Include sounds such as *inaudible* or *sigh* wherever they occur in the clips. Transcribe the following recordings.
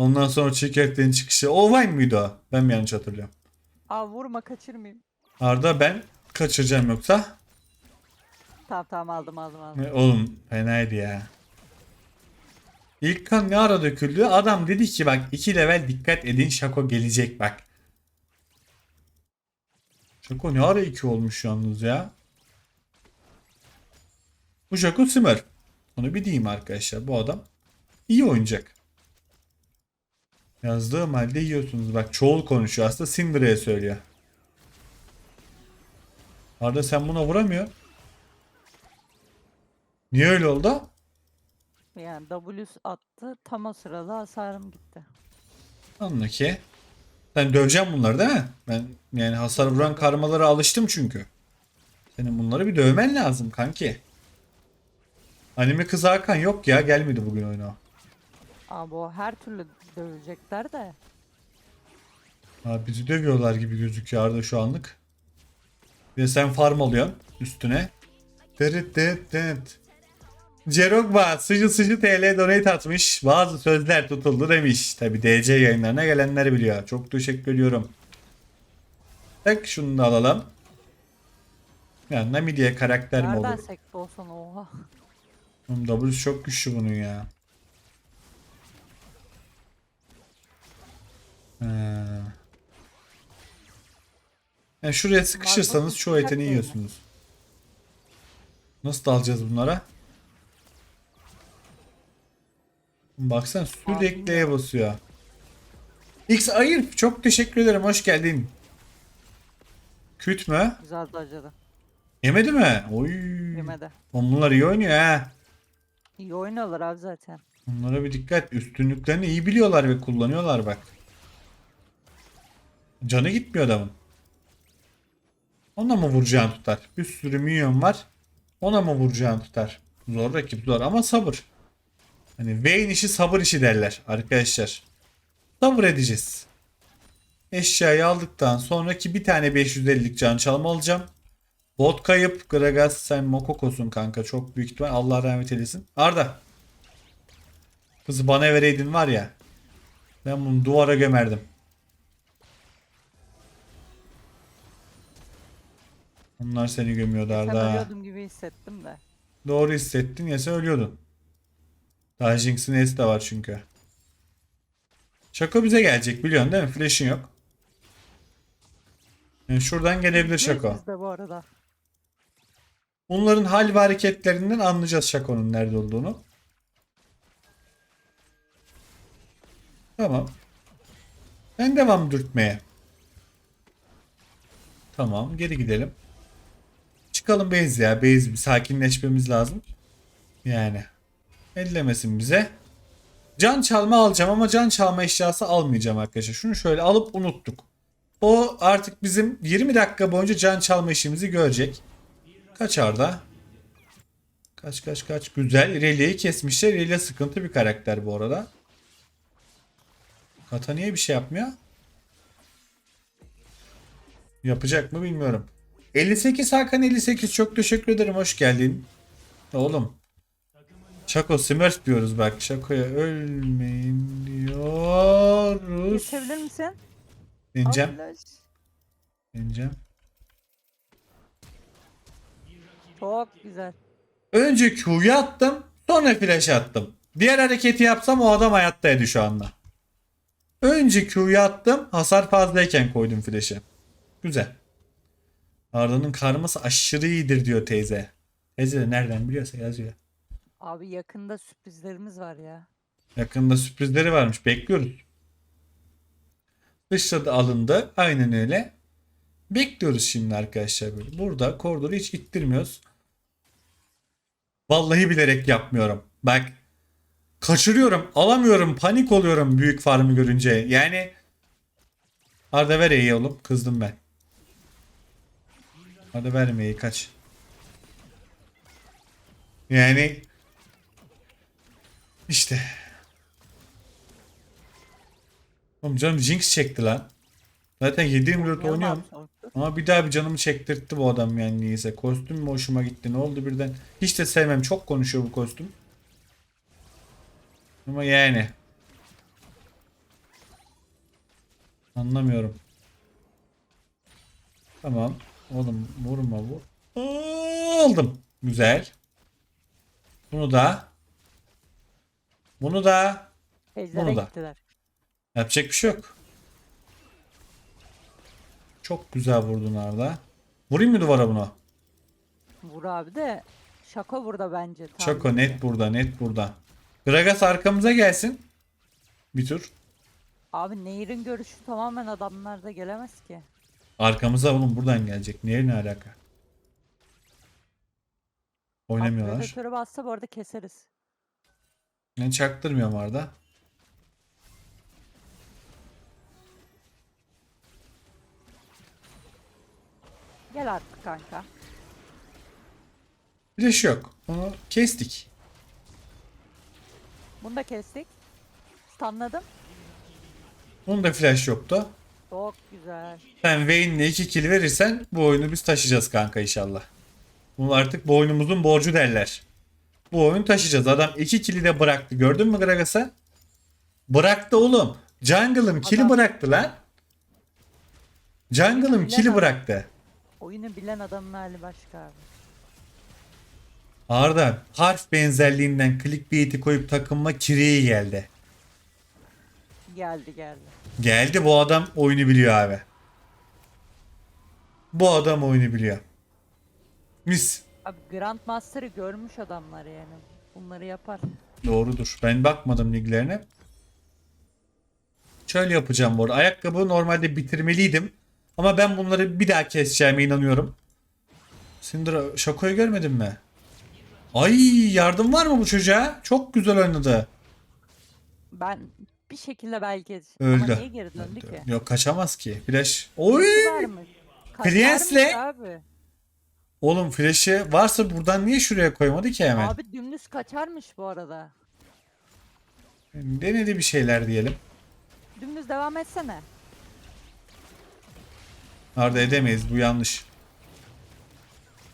Ondan sonra çekirdeklerin çıkışı. O Vine mıydı o? Ben mi yanlış hatırlıyorum? Aa vurma kaçırmayayım. Arda ben kaçıracağım yoksa. Tamam tamam aldım aldım aldım. Ne, Oğlum fenaydı ya. İlk kan ne ara döküldü? Adam dedi ki bak 2 level dikkat edin Şako gelecek bak. Şako ne ara 2 olmuş yalnız ya. Bu Şako Simmer. Onu bir diyeyim arkadaşlar bu adam iyi oynayacak. Yazdığım halde yiyorsunuz. Bak çoğul konuşuyor. Aslında Syndra'ya söylüyor. Arda sen buna vuramıyor. Niye öyle oldu? Yani W attı tam o sırada hasarım gitti. Anla ki. Sen döveceğim bunları değil mi? Ben yani hasar vuran karmalara alıştım çünkü. Senin bunları bir dövmen lazım kanki. Anime kız Hakan yok ya gelmedi bugün oyuna. Abi o her türlü dövecekler de. Ha, bizi dövüyorlar gibi gözüküyor Arda şu anlık. De sen farm alıyorsun üstüne. Derit derit derit. Cerogba sıcı sıcı TL donate atmış. Bazı sözler tutuldu demiş. Tabi DC yayınlarına gelenler biliyor. Çok teşekkür ediyorum. Tak şunu da alalım. Ya Nami diye karakter mi Nereden olur? sekti olsan oha. Oğlum W'su çok güçlü bunun ya. Ha. Yani şuraya sıkışırsanız çoğu etini yiyorsunuz. Nasıl dalacağız bunlara? Baksana sürekli E basıyor. X ayır çok teşekkür ederim hoş geldin. Küt mü? Güzeldi acıdı. Yemedi mi? Oy. Yemedi. Oğlum Bunlar iyi oynuyor ha. İyi oynuyorlar abi zaten. Onlara bir dikkat. Üstünlüklerini iyi biliyorlar ve kullanıyorlar bak. Canı gitmiyor adamın. Ona mı vuracağını tutar? Bir sürü minyon var. Ona mı vuracağını tutar? Zor rakip zor ama sabır. Hani Vayne işi sabır işi derler arkadaşlar. Sabır edeceğiz. Eşyayı aldıktan sonraki bir tane 550'lik can çalma alacağım. Bot kayıp. Gragas sen Mokoko'sun kanka. Çok büyük ihtimal. Allah rahmet eylesin. Arda. Kızı bana vereydin var ya. Ben bunu duvara gömerdim. Onlar seni gömüyordu Sen Arda. ölüyordum gibi hissettim de. Doğru hissettin ya sen ölüyordun. Daha Jinx'in S de var çünkü. Şako bize gelecek biliyorsun değil mi? Flash'in yok. Yani şuradan gelebilir Şako. Biz de bu arada. Bunların hal ve hareketlerinden anlayacağız Şako'nun nerede olduğunu. Tamam. Ben devam dürtmeye. Tamam geri gidelim. Çıkalım base ya. Base bir sakinleşmemiz lazım. Yani. Ellemesin bize. Can çalma alacağım ama can çalma eşyası almayacağım arkadaşlar. Şunu şöyle alıp unuttuk. O artık bizim 20 dakika boyunca can çalma işimizi görecek. Kaç Arda? Kaç kaç kaç. Güzel. Relia'yı kesmişler. Relia sıkıntı bir karakter bu arada. Kata niye bir şey yapmıyor? Yapacak mı bilmiyorum. 58 Hakan 58 çok teşekkür ederim. Hoş geldin. Oğlum. Şako Smurf diyoruz bak. Şako'ya ölmeyin diyoruz. Geçebilir misin? Deneyeceğim. Al flash. Deneyeceğim. Çok güzel. Önce Q'yu attım. Sonra flash attım. Diğer hareketi yapsam o adam hayattaydı şu anda. Önce Q'yu attım. Hasar fazlayken koydum flash'ı. Güzel. Arda'nın karması aşırı iyidir diyor teyze. Teyze de nereden biliyorsa yazıyor. Abi yakında sürprizlerimiz var ya. Yakında sürprizleri varmış. Bekliyoruz. Dışladı alındı. Aynen öyle. Bekliyoruz şimdi arkadaşlar böyle. Burada koridoru hiç ittirmiyoruz. Vallahi bilerek yapmıyorum. Bak. Kaçırıyorum. Alamıyorum. Panik oluyorum büyük farmı görünce. Yani Arda ver iyi oğlum. Kızdım ben. Arda vermeyi kaç. Yani işte Oğlum canım Jinx çekti lan. Zaten 7-24 Oynayalım oynuyorum. Ama bir daha bir canımı çektirtti bu adam yani niyeyse. Kostüm mü hoşuma gitti ne oldu birden. Hiç de sevmem çok konuşuyor bu kostüm. Ama yani. Anlamıyorum. Tamam. Oğlum vurma bu. Aldım. Güzel. Bunu da. Bunu da. Ejder'e Bunu da. gittiler. Yapacak bir şey yok. Çok güzel vurdun Arda. Vurayım mı duvara bunu? Vur abi de Şako burada bence. Tabii net ki. burada net burada. Gragas arkamıza gelsin. Bir tur. Abi Nehir'in görüşü tamamen adamlarda gelemez ki. Arkamıza oğlum buradan gelecek. Neye ne alaka? Oynamıyorlar. Predatörü bassa bu arada keseriz. Ben çaktırmıyorum Arda. Gel artık kanka. Flash yok. Onu kestik. Bunu da kestik. Stunladım. Onun da flash yoktu. Çok güzel. Sen Vayne'le 2 kill verirsen bu oyunu biz taşıyacağız kanka inşallah. Bunu artık bu oyunumuzun borcu derler. Bu oyunu taşıyacağız. Adam 2 kill'i de bıraktı. Gördün mü Gragas'a? Bıraktı oğlum. Jungle'ım kill'i Adam- bıraktı lan. Jungle'ım kill'i Bilemem. bıraktı. Oyunu bilen adamın hali başka abi. Arda harf benzerliğinden clickbait'i koyup takımma kireyi geldi. Geldi geldi. Geldi bu adam oyunu biliyor abi. Bu adam oyunu biliyor. Mis. Abi Grandmaster'ı görmüş adamlar yani. Bunları yapar. Doğrudur. Ben bakmadım liglerine. Şöyle yapacağım bu arada. Ayakkabı normalde bitirmeliydim. Ama ben bunları bir daha keseceğime inanıyorum. Syndra Şako'yu görmedin mi? Ay yardım var mı bu çocuğa? Çok güzel oynadı. Ben bir şekilde belki Öldü. ama niye geri döndü ki? Yok kaçamaz ki. Flash. Oy! Varmış. Abi. Oğlum flash'ı varsa buradan niye şuraya koymadı ki hemen? Abi dümdüz kaçarmış bu arada. Denedi bir şeyler diyelim. Dümdüz devam etsene. Arda edemeyiz bu yanlış.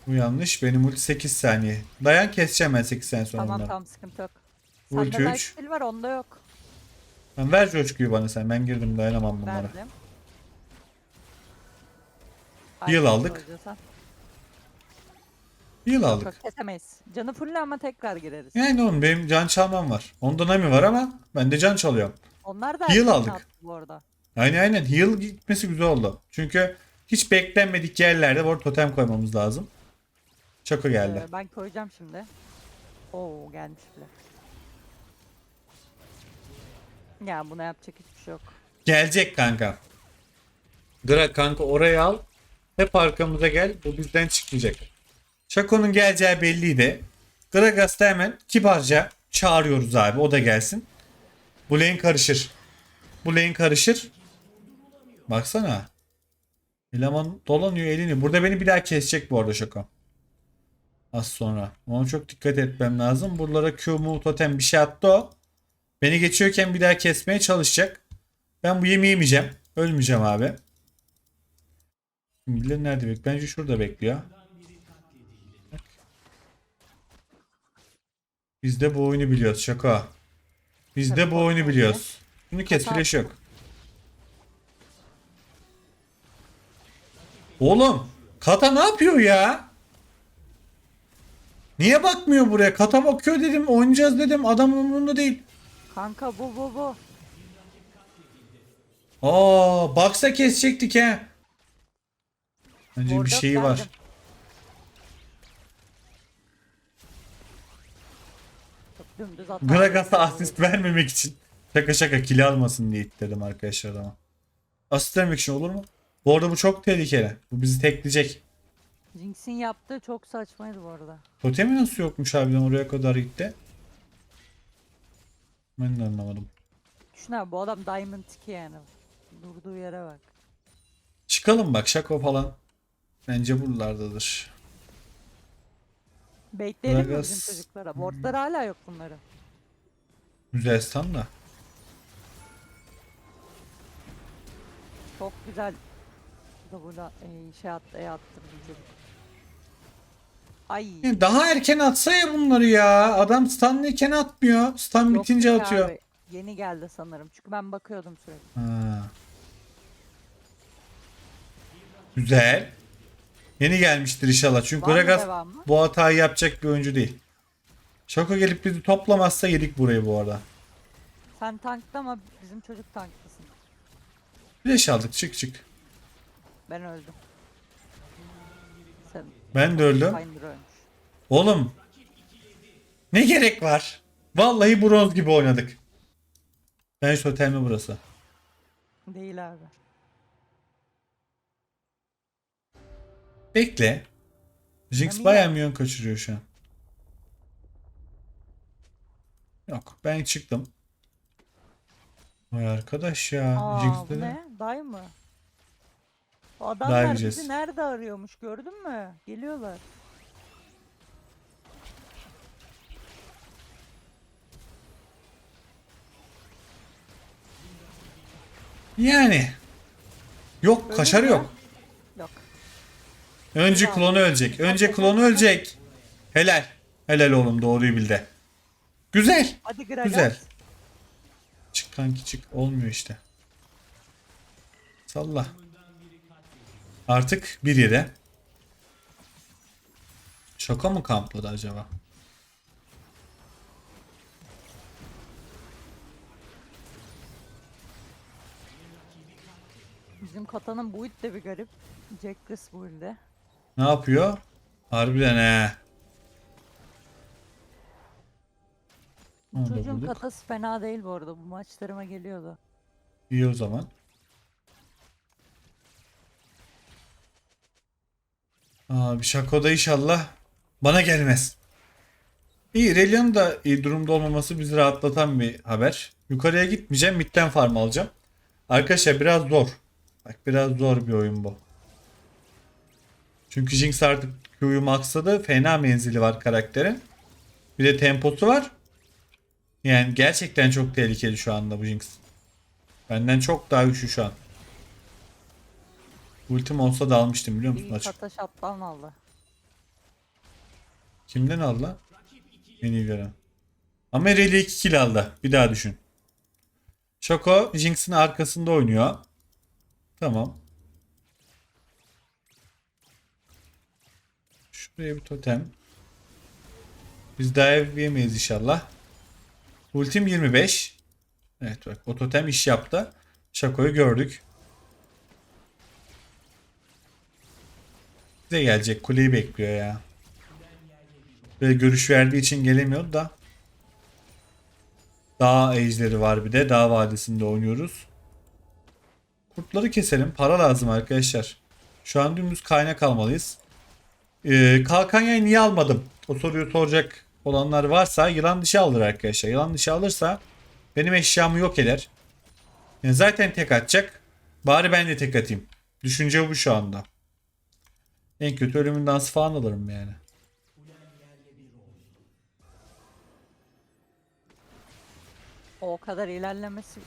Bu yanlış. Benim ulti 8 saniye. Dayan keseceğim ben 8 saniye sonra Tamam tamam sıkıntı yok. Ulti Sende var onda yok. Lan ver coşkuyu bana sen. Ben girdim dayanamam bunlara. Verdim. Heal aldık. Heal aldık. yok, kesemeyiz. Canı full ama tekrar gireriz. Yani oğlum benim can çalmam var. Onda Nami var ama ben de can çalıyorum. Onlar da Heal aldık. bu arada. Aynen aynen. Heal gitmesi güzel oldu. Çünkü hiç beklenmedik yerlerde bu totem koymamız lazım. Çako geldi. Ee, ben koyacağım şimdi. Oo gelmiş bile. Ya buna yapacak hiçbir şey yok. Gelecek kanka. Gra kanka oraya al. Hep arkamıza gel. Bu bizden çıkmayacak. Chaco'nun geleceği belliydi. Gragas'ta hemen kibarca çağırıyoruz abi. O da gelsin. Bu lane karışır. Bu lane karışır. Baksana. Eleman dolanıyor elini. Burada beni bir daha kesecek bu arada Chaco. Az sonra. Ona çok dikkat etmem lazım. Buralara Q, mu, totem bir şey attı o. Beni geçiyorken bir daha kesmeye çalışacak. Ben bu yemeği yemeyeceğim. Ölmeyeceğim abi. Birileri nerede bekliyor? Bence şurada bekliyor. Biz de bu oyunu biliyoruz şaka. Biz de bu oyunu biliyoruz. Bunu kes flash yok. Oğlum Kata ne yapıyor ya? Niye bakmıyor buraya? Kata bakıyor dedim. Oynayacağız dedim. Adam umurunda değil. Kanka bu bu bu. Aa, baksa kesecektik he. Bence bir Orada şeyi var. geldim. Çok dümdüz atar. Gragas'a asist vermemek için. Şaka şaka kill almasın diye ittirdim arkadaşlar ama. Asist vermek için olur mu? Bu arada bu çok tehlikeli. Bu bizi tekleyecek. Jinx'in yaptığı çok saçmaydı bu arada. Totemi nasıl yokmuş harbiden oraya kadar gitti? Ben de anlamadım. Düşün abi bu adam Diamond 2 yani. Durduğu yere bak. Çıkalım bak şako falan. Bence buralardadır. Bekleyelim mi bizim çocuklara? Wardlar hala yok bunların. Güzel stun da. Çok güzel double e, şey attı, e attı bizim çocuk. Ay. Daha erken atsa ya bunları ya. Adam stunlıyken atmıyor. Stun yok bitince ki atıyor. abi. Yeni geldi sanırım. Çünkü ben bakıyordum sürekli. Ha. Güzel. Yeni gelmiştir inşallah. Çünkü Var mı Gragas devamı? bu hatayı yapacak bir oyuncu değil. Şoko gelip bizi toplamazsa yedik burayı bu arada. Sen tankta ama bizim çocuk tanktasın. Flash aldık çık çık. Ben öldüm. Ben de öldüm. Oğlum. Ne gerek var? Vallahi bronz gibi oynadık. Ben şu otel mi burası? Değil abi. Bekle. Jinx bayağı milyon kaçırıyor şu an. Yok ben çıktım. Vay arkadaş ya. Aa Jinx bu ne? Day mı? Adamlar yiyeceğiz. bizi nerede arıyormuş gördün mü? Geliyorlar. Yani. Yok kaşarı Ölür mü? yok. Yok. Önce klonu ölecek. Önce klonu ölecek. Helal. Helal oğlum doğruyu bildi. Güzel. Hadi Gragas. Güzel. Çık kanki çık. Olmuyor işte. Salla. Artık bir yere. Şaka mı kampladı acaba? Bizim katanın build de bir garip. Jackless build'e. Ne yapıyor? Harbiden he. Onu da Çocuğun bulduk. katası fena değil bu arada. Bu maçlarıma geliyordu. İyi o zaman. Abi Şako'da inşallah bana gelmez. İyi Relia'nın da iyi durumda olmaması bizi rahatlatan bir haber. Yukarıya gitmeyeceğim. Midden farm alacağım. Arkadaşlar biraz zor. Bak biraz zor bir oyun bu. Çünkü Jinx artık Q'yu maxladı. Fena menzili var karakterin. Bir de temposu var. Yani gerçekten çok tehlikeli şu anda bu Jinx. Benden çok daha güçlü şu an. Ultim olsa da almıştım biliyor musun açık. kata shutdown aldı. Kimden aldı lan? En iyi gören. Ama Rayleigh 2 kill aldı. Bir daha düşün. Şoko Jinx'in arkasında oynuyor. Tamam. Şuraya bir totem. Biz ev yemeyiz inşallah. Ultim 25. Evet bak o totem iş yaptı. Şako'yu gördük. Bize gelecek kuleyi bekliyor ya. Böyle görüş verdiği için gelemiyordu da. Dağ ejderi var bir de. Dağ vadisinde oynuyoruz. Kurtları keselim. Para lazım arkadaşlar. Şu an dümdüz kaynak almalıyız. Ee, kalkan yayı niye almadım? O soruyu soracak olanlar varsa yılan dişi alır arkadaşlar. Yılan dişi alırsa benim eşyamı yok eder. Yani zaten tek atacak. Bari ben de tek atayım. Düşünce bu şu anda. En kötü ölümün dansı falan alırım yani. O kadar ilerlemesi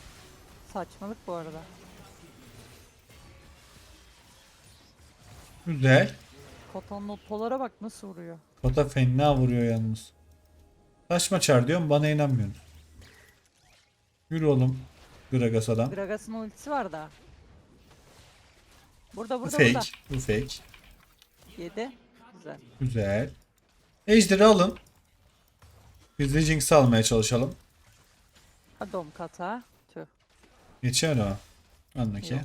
saçmalık bu arada. Güzel. Katanın otolara bak nasıl vuruyor. Kota fena vuruyor yalnız. Taş maçar diyorum bana inanmıyorsun. Yürü oğlum. Gragas adam. Gragas'ın ultisi var da. Burada Bu burada fake. burada. Bu fake. Yedi. Güzel. Güzel. Ejder'i alın. Biz de Jinx'i almaya çalışalım. Oğlum kata. Tüh. Geçer o. Anla ki. Yok.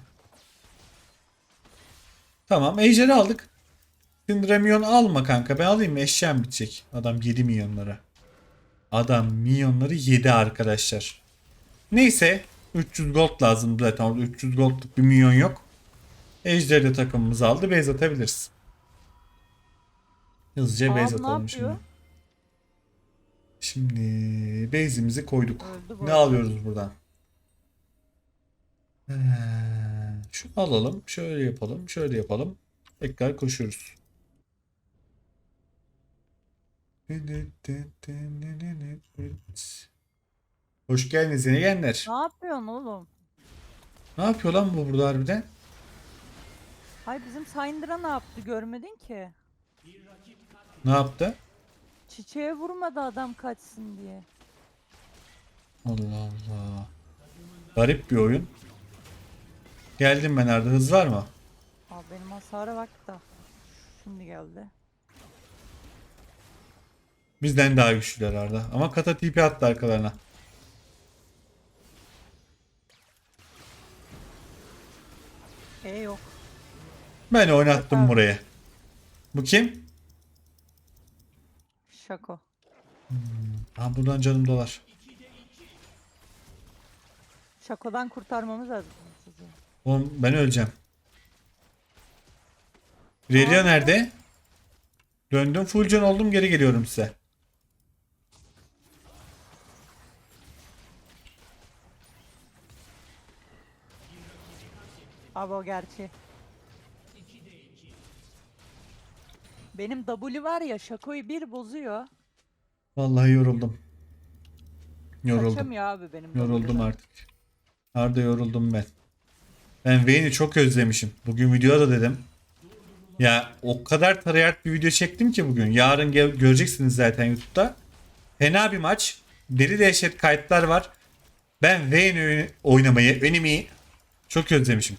Tamam Ejder'i aldık. Syndra milyon alma kanka. Ben alayım mı? Eşyam bitecek. Adam 7 milyonlara. Adam milyonları 7 arkadaşlar. Neyse. 300 gold lazım zaten. Orada 300 goldluk bir milyon yok. Ejder'i de takımımızı aldı. Base atabiliriz. Hızlıca Aa, base atalım şimdi. Şimdi base'imizi koyduk. Ne alıyoruz buradan? Ee, şunu alalım. Şöyle yapalım. Şöyle yapalım. Tekrar koşuyoruz. Hoş geldiniz yeni gelenler. Ne yapıyorsun oğlum? Ne yapıyor lan bu burada harbiden? Hay bizim Syndra ne yaptı görmedin ki. Ne yaptı? Çiçeğe vurmadı adam kaçsın diye. Allah Allah. Garip bir oyun. Geldim ben nerede? Hız var mı? Az benim hasara bak da. Şimdi geldi. Bizden daha güçlüler Arda. Ama kata TP attı arkalarına. E yok. Ben oynattım buraya. Bu kim? Şako. Ha buradan canım dolar. Şako'dan kurtarmamız lazım sizi. Oğlum ben öleceğim. Relia nerede? Döndüm full can oldum geri geliyorum size. Abi o gerçi. Benim W var ya Şako'yu bir bozuyor. Vallahi yoruldum. Yoruldum. Kaçamıyor abi benim Yoruldum W'dan. artık. Arda yoruldum ben. Ben Vayne'i çok özlemişim. Bugün videoda da dedim. Ya o kadar tarayart bir video çektim ki bugün. Yarın göreceksiniz zaten YouTube'da. Fena bir maç. Deli dehşet kayıtlar var. Ben Vayne oynamayı, Vayne'i çok özlemişim.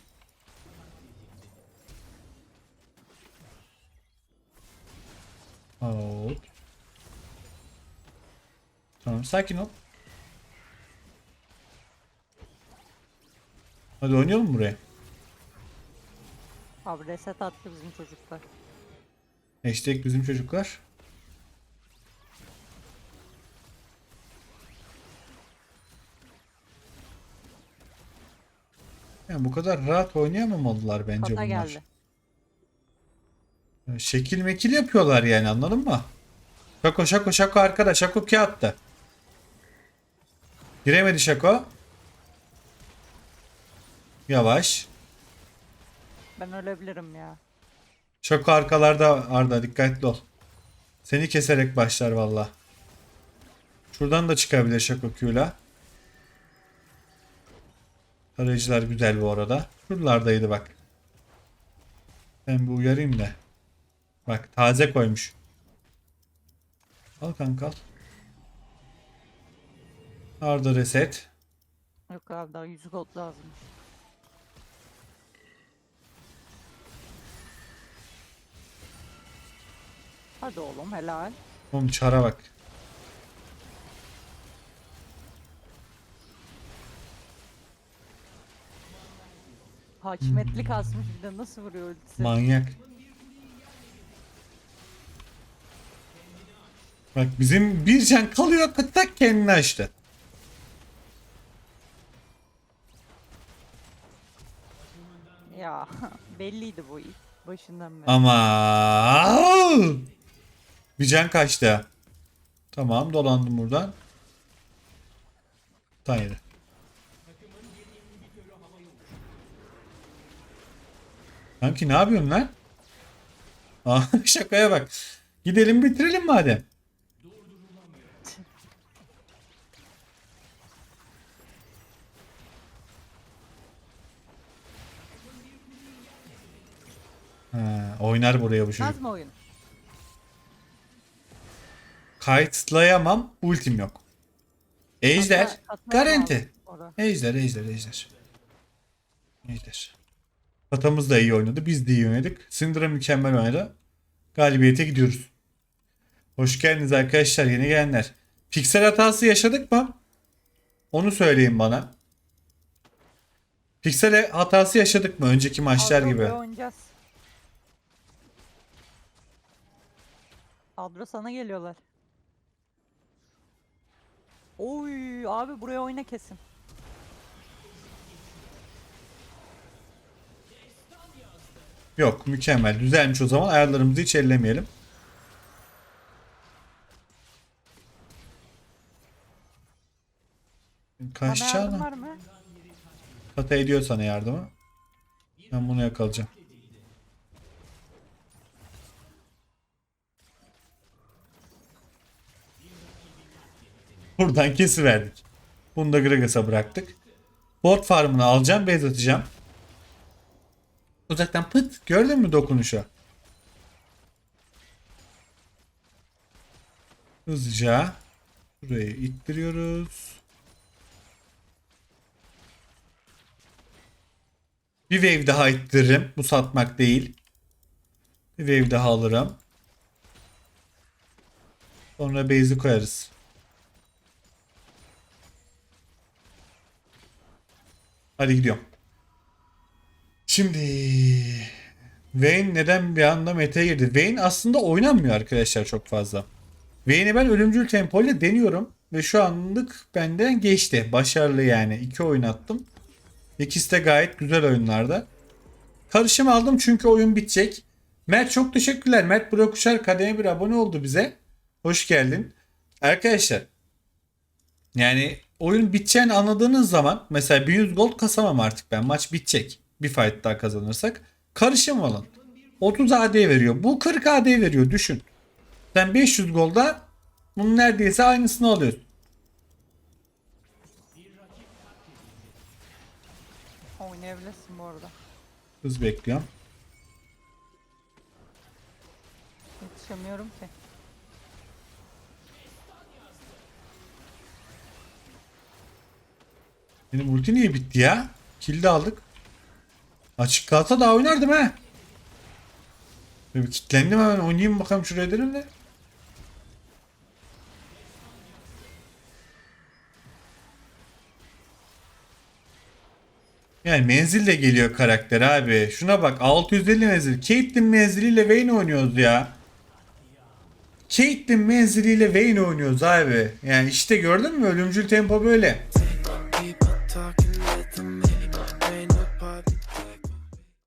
Hop. Tamam sakin ol. Hadi oynayalım buraya. Abi reset attı bizim çocuklar. Hashtag bizim çocuklar. Yani bu kadar rahat oynayamamalılar bence Kata bunlar. geldi. Şekil mekil yapıyorlar yani anladın mı? Şako şako şako arkada şako kağıtta. Giremedi şako. Yavaş. Ben ölebilirim ya. Şako arkalarda Arda dikkatli ol. Seni keserek başlar valla. Şuradan da çıkabilir Şako Q'la. Tarayıcılar güzel bu arada. Şuralardaydı bak. Ben bir uyarayım da. Bak taze koymuş. Al kanka al. Arda reset. Yok abi daha 100 gold lazım. Hadi oğlum helal. Oğlum çara bak. Hakimiyetli kasmış bir de nasıl vuruyor ultisi. Manyak. Bak bizim bir can kalıyor tak kendini açtı. Ya *laughs* belliydi bu ilk başından beri. Ama bir can kaçtı. Tamam dolandım buradan. Hayır. Kanki ne yapıyorsun lan? Aa, *laughs* şakaya bak. Gidelim bitirelim madem. Ha, oynar buraya bu çocuk. Mi oyun? Kayıtlayamam. Ultim yok. Ejder. Garanti. orada. Ejder, ejder, ejder. Ejder. Patamız da iyi oynadı. Biz de iyi oynadık. Syndra mükemmel oynadı. Galibiyete gidiyoruz. Hoş geldiniz arkadaşlar. Yeni gelenler. Piksel hatası yaşadık mı? Onu söyleyin bana. Piksel hatası yaşadık mı? Önceki maçlar Adro gibi. oynayacağız. Adro sana geliyorlar. Oy abi buraya oyna kesin. Yok mükemmel. Düzelmiş o zaman. Ayarlarımızı hiç ellemeyelim. Mı? Kata ediyor sana yardımı. Ben bunu yakalayacağım. *laughs* Buradan kesiverdik. Bunu da Gragas'a bıraktık. Bot farmını alacağım, base atacağım. Uzaktan pıt. Gördün mü dokunuşu? Hızlıca burayı ittiriyoruz. Bir wave daha ittiririm. Bu satmak değil. Bir wave daha alırım. Sonra base'i koyarız. Hadi gidiyorum. Şimdi Vayne neden bir anda meta'ya girdi? Vayne aslında oynanmıyor arkadaşlar çok fazla. Vayne'i ben ölümcül tempo ile deniyorum ve şu anlık benden geçti. Başarılı yani. İki oyun attım. İkisi de gayet güzel oyunlarda. Karışım aldım çünkü oyun bitecek. Mert çok teşekkürler. Mert Bırakuşar kademe bir abone oldu bize. Hoş geldin. Arkadaşlar yani oyun biteceğini anladığınız zaman mesela 1100 gold kasamam artık ben. Maç bitecek. Bir fight daha kazanırsak. Karışım alın. 30 AD veriyor. Bu 40 AD veriyor düşün. Sen 500 golda bunun neredeyse aynısını alıyorsun. Oynayabilirsin bu arada. Hız bekliyorum. Yetişemiyorum ki. Benim ulti niye bitti ya? Kill de aldık. Açık kalsa daha oynardım ha. Böyle bir kilitlendim hemen oynayayım bakalım şuraya dedim de. Yani menzil de geliyor karakter abi. Şuna bak 650 menzil. Caitlyn menziliyle Vayne oynuyoruz ya. Caitlyn menziliyle Vayne oynuyoruz abi. Yani işte gördün mü ölümcül tempo böyle. talking